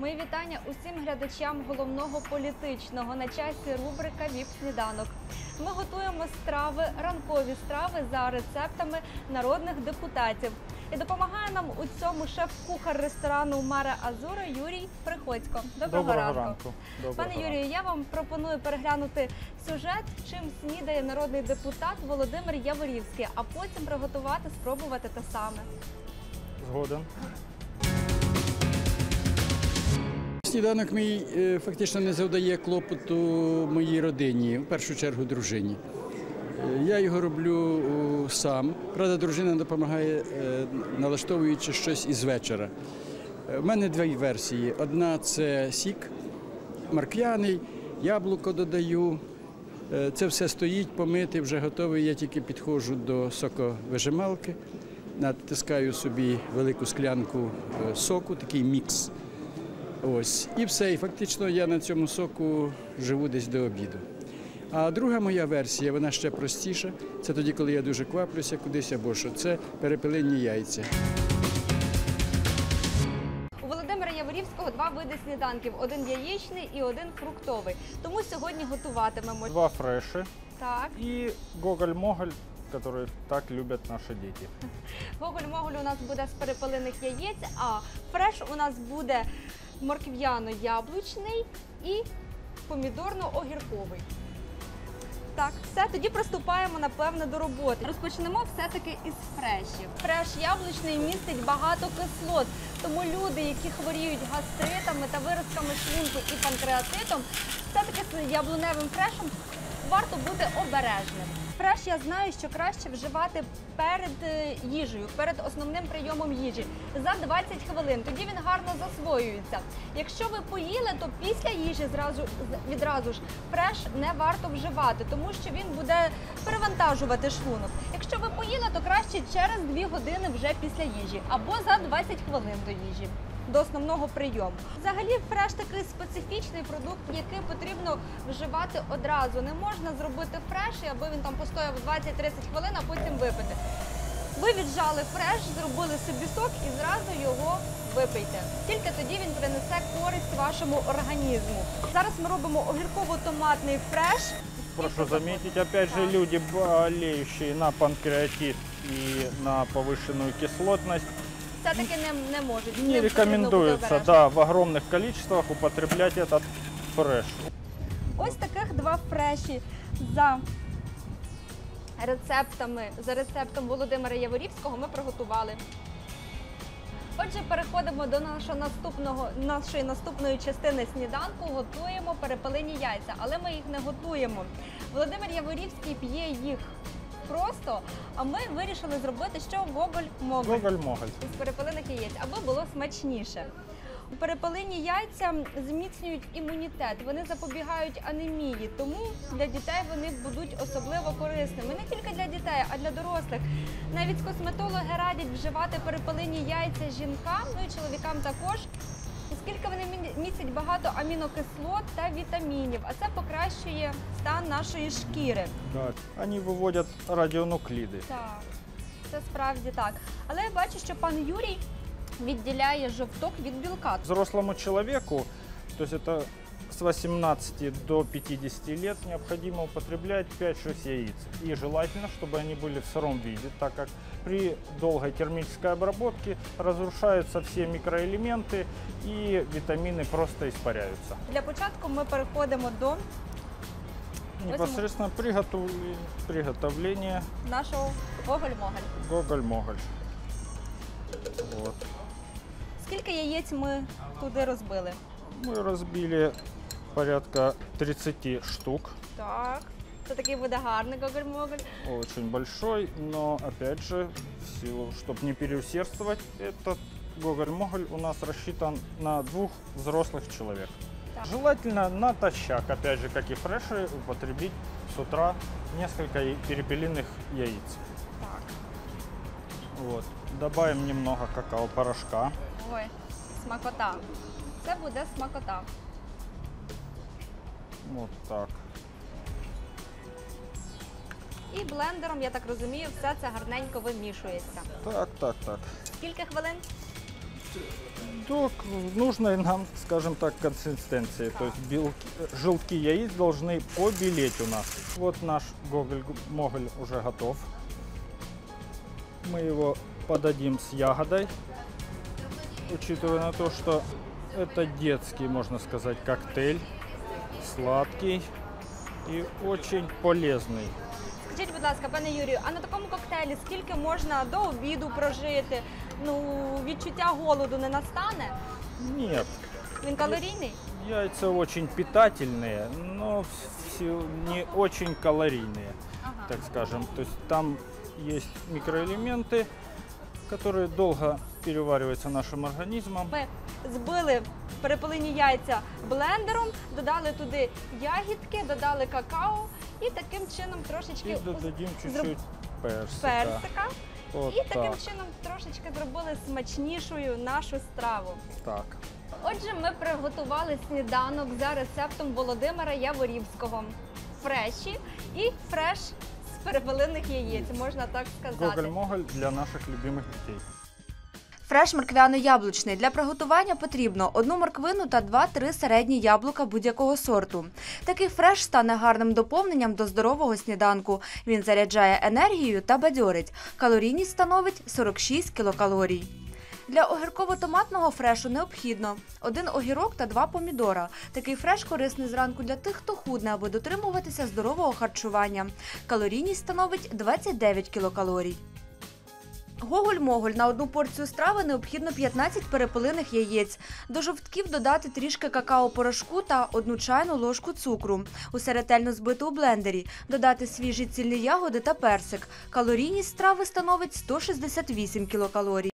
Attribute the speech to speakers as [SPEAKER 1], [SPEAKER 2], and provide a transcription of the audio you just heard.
[SPEAKER 1] Мої вітання усім глядачам головного політичного на часі рубрика Віп сніданок. Ми готуємо страви, ранкові страви за рецептами народних депутатів. І допомагає нам у цьому шеф-кухар ресторану Мара Азура Юрій Приходько. Доброго, ранку.
[SPEAKER 2] Доброго
[SPEAKER 1] Пане. Юрію, я вам пропоную переглянути сюжет, чим снідає народний депутат Володимир Яворівський, а потім приготувати, спробувати те саме.
[SPEAKER 2] Згоден.
[SPEAKER 3] Сніданок мій е, фактично не завдає клопоту моїй родині, в першу чергу дружині. Е, Я його роблю сам. Правда, дружина допомагає, е, налаштовуючи щось із вечора. Е, У мене дві версії. Одна це сік марк'яний, яблуко додаю. Е, Це все стоїть, помити, вже готовий. Я тільки підходжу до соковижималки, натискаю собі велику склянку е, соку, такий мікс. Ось і все. І фактично я на цьому соку живу десь до обіду. А друга моя версія, вона ще простіша. Це тоді, коли я дуже кваплюся кудись або що. Це перепелені яйця.
[SPEAKER 1] У Володимира Яворівського два види сніданків: один яєчний і один фруктовий. Тому сьогодні готуватимемо.
[SPEAKER 2] Два фреши
[SPEAKER 1] Так,
[SPEAKER 2] и гоголь-моголь, который так любят наши дети.
[SPEAKER 1] гоголь-моголь у нас буде з перепелиних яєць, а фреш у нас буде моркв'яно-яблучний і помідорно-огірковий. Так, все, тоді приступаємо напевно до роботи. Розпочнемо все-таки із фрешів. Фреш яблучний містить багато кислот, тому люди, які хворіють гастритами та виразками шлунку і панкреатитом, все-таки з яблуневим фрешем варто бути обережним. Фреш я знаю, що краще вживати перед е, їжею, перед основним прийомом їжі за 20 хвилин. Тоді він гарно засвоюється. Якщо ви поїли, то після їжі зразу відразу ж фреш не варто вживати, тому що він буде перевантажувати шлунок. Якщо ви поїли, то краще через 2 години вже після їжі або за 20 хвилин до їжі. До основного прийому. Взагалі, фреш такий специфічний продукт, який потрібно вживати одразу. Не можна зробити фреш, аби він там постояв 20-30 хвилин, а потім випити. Ви віджали фреш, зробили собі сок і зразу його випийте. Тільки тоді він принесе користь вашому організму. Зараз ми робимо огірково-томатний фреш.
[SPEAKER 2] Прошу заметить, опять же, люди, болеющие на панкреатит и на повышенную кислотность,
[SPEAKER 1] Все-таки не, не можуть.
[SPEAKER 2] не рекомендуется да, в огромных количествах употреблять этот фреш.
[SPEAKER 1] Ось таких два фреші за рецептами, за рецептом Володимира Яворівського ми приготували. Отже, переходимо до нашого наступного нашої наступної частини сніданку. Готуємо перепелині яйця, але ми їх не готуємо. Володимир Яворівський п'є їх просто, а ми вирішили зробити що гоголь-моголь
[SPEAKER 2] Гоголь-моголь.
[SPEAKER 1] із перепелиних яєць, аби було смачніше. Перепелині яйця зміцнюють імунітет, вони запобігають анемії, тому для дітей вони будуть особливо корисними. Не тільки для дітей, а для дорослих. Навіть косметологи радять вживати перепелині яйця жінкам, ну і чоловікам також Оскільки вони мі- містять багато амінокислот та вітамінів, а це покращує стан нашої шкіри.
[SPEAKER 2] Да. Они выводят радионуклиды.
[SPEAKER 1] Так, це справді так. Але я бачу, що пан Юрій відділяє жовток від білка.
[SPEAKER 2] Взрослому человеку, то есть это с 18 до 50 лет, необходимо употреблять 5-6 яиц. И желательно, чтобы они были в сыром виде, так как при долгой термической обработке разрушаются все микроэлементы и витамины просто испаряются.
[SPEAKER 1] Для початку ми переходимо до
[SPEAKER 2] Непосредственно приготовление, приготовление
[SPEAKER 1] нашого гоголь-моголь.
[SPEAKER 2] гоголь-моголь. Вот.
[SPEAKER 1] Скільки яєць ми туди розбили?
[SPEAKER 2] Мы разбили порядка 30 штук.
[SPEAKER 1] Так. Це такий буде гарний гоголь-моголь.
[SPEAKER 2] очень большой, но опять же, в силу, чтобы не переусердствовать, этот гоголь-моголь у нас рассчитан на двух взрослых человек.
[SPEAKER 1] Так.
[SPEAKER 2] Желательно натощак, опять же, как и фреши, употребить с утра несколько перепелиных яиц.
[SPEAKER 1] Так.
[SPEAKER 2] Вот. Добавим немного какао-порошка.
[SPEAKER 1] Ой, смакота. Це буде смакота.
[SPEAKER 2] Вот так.
[SPEAKER 1] І блендером, я так розумію, все це гарненько вимішується.
[SPEAKER 2] Так, так, так.
[SPEAKER 1] Скільки хвилин?
[SPEAKER 2] до к- нужной нам, скажем так, консистенции. То есть белки, желтки яиц должны побелеть у нас. Вот наш гоголь моголь уже готов. Мы его подадим с ягодой, учитывая на то, что это детский, можно сказать, коктейль, сладкий и очень полезный.
[SPEAKER 1] Скажіть, будь ласка, пане Юрію, а на такому коктейлі скільки можна до обіду прожити? Ну, відчуття голоду не настане?
[SPEAKER 2] Нет,
[SPEAKER 1] Він калорійний?
[SPEAKER 2] яйца очень питательные, но все- не очень калорийные.
[SPEAKER 1] Ага.
[SPEAKER 2] так скажем. То есть там есть микроэлементы, которые долго перевариваются нашим организмом.
[SPEAKER 1] Ми збили перепелині яйця блендером, додали туди ягідки, додали какао і таким чином трошечки
[SPEAKER 2] чуть-чуть персика.
[SPEAKER 1] персика.
[SPEAKER 2] Вот
[SPEAKER 1] І таким
[SPEAKER 2] так.
[SPEAKER 1] чином трошечки зробили смачнішою нашу страву.
[SPEAKER 2] так.
[SPEAKER 1] Отже, ми приготували сніданок за рецептом Володимира Яворівського. Фреші і фреш з перепелиних яєць, можна так сказати.
[SPEAKER 2] Гоголь-моголь для наших любимых детей.
[SPEAKER 1] Фреш морквяно-яблучний. Для приготування потрібно одну морквину та 2-3 середні яблука будь-якого сорту. Такий фреш стане гарним доповненням до здорового сніданку. Він заряджає енергією та бадьорить. Калорійність становить 46 кілокалорій. Для огірково-томатного фрешу необхідно один огірок та два помідора. Такий фреш корисний зранку для тих, хто худне, аби дотримуватися здорового харчування. Калорійність становить 29 кілокалорій. Гоголь-моголь на одну порцію страви необхідно 15 перепелиних яєць. До жовтків додати трішки какао-порошку та одну чайну ложку цукру. Усе ретельно збити у блендері. Додати свіжі цільні ягоди та персик. Калорійність страви становить 168 кілокалорій.